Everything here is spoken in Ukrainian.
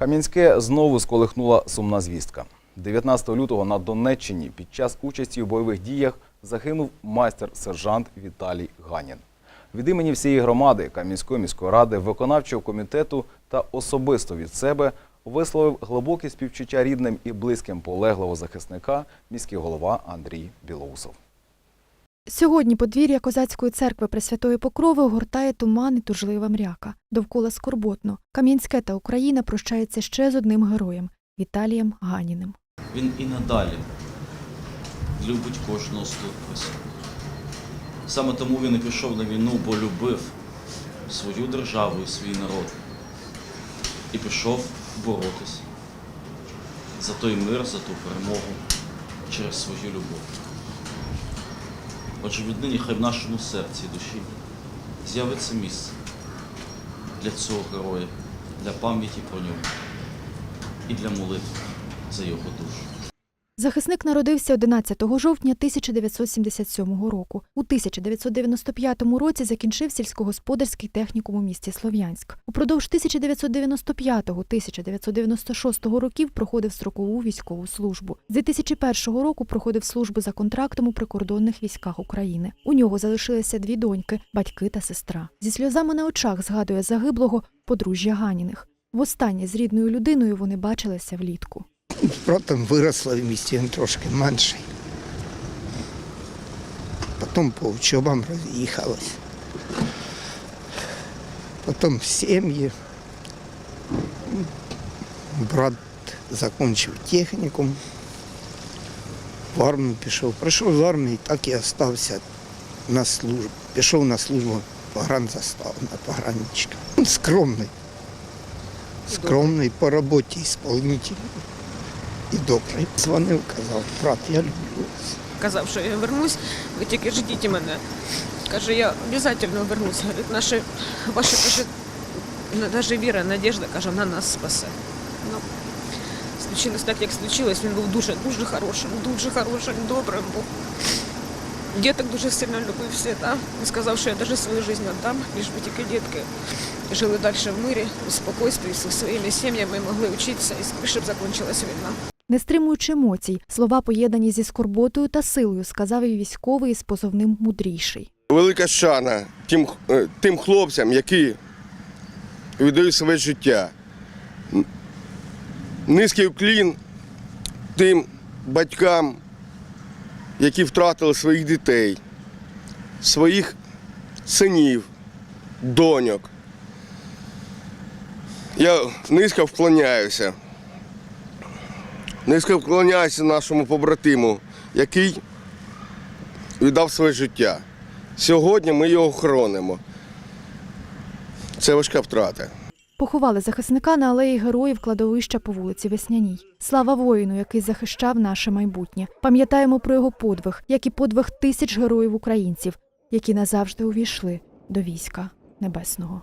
Кам'янське знову сколихнула сумна звістка. 19 лютого на Донеччині під час участі у бойових діях загинув майстер-сержант Віталій Ганін. Від імені всієї громади Кам'янської міської ради, виконавчого комітету та особисто від себе висловив глибоке співчуття рідним і близьким полеглого захисника міський голова Андрій Білоусов. Сьогодні подвір'я козацької церкви Пресвятої Покрови огортає туман і тужлива мряка. Довкола скорботно. Кам'янське та Україна прощаються ще з одним героєм Віталієм Ганіним. Він і надалі любить кожного тут. Саме тому він і пішов на війну, бо любив свою державу і свій народ. І пішов боротись за той мир, за ту перемогу через свою любов. Отже, віднині хай в нашому серці і душі з'явиться місце для цього героя, для пам'яті про нього і для молитви за його душу. Захисник народився 11 жовтня 1977 року. У 1995 році закінчив сільськогосподарський технікум у місті Слов'янськ. Упродовж 1995-1996 років проходив строкову військову службу. З 2001 року проходив службу за контрактом у прикордонних військах України. У нього залишилися дві доньки, батьки та сестра. Зі сльозами на очах згадує загиблого подружжя Ганіних. Востаннє з рідною людиною вони бачилися влітку. Потім виросла в місті він трошки менший. Потім по учобам роз'їхалась. Потім в сім'ї. Брат закінчив технікум. В армію пішов. Прийшов з армії, так і залишився на службу. Пішов на службу погранзастав, на пограничка. Він скромний. Скромний по роботі, ісполнитель і добрий. Дзвонив, казав, брат, я люблю вас. казав, що я вернусь, ви тільки ждіть мене. Каже, я обов'язково вернусь. Говорить, наші, ваша каже, навіть віра, надіжда, каже, на нас спасе. Ну, случилось так, як случилось. Він був дуже, дуже хорошим, дуже хорошим, добрим був. Діток дуже сильно любив всі, да? Він сказав, що я навіть свою життя віддам, лиш би тільки дітки жили далі в мирі, у спокійстві, зі своїми сім'ями могли вчитися і скоріше б закінчилась війна. Не стримуючи емоцій, слова поєднані зі скорботою та силою, сказав і військовий із позовним мудріший. Велика шана тим, е, тим хлопцям, які віддають своє життя. Низький уклін тим батькам, які втратили своїх дітей, своїх синів, доньок. Я низько вклоняюся. Низько вклоняюся нашому побратиму, який віддав своє життя. Сьогодні ми його хоронимо. Це важка втрата. Поховали захисника на алеї героїв кладовища по вулиці Весняній. Слава воїну, який захищав наше майбутнє. Пам'ятаємо про його подвиг, як і подвиг тисяч героїв українців, які назавжди увійшли до війська небесного.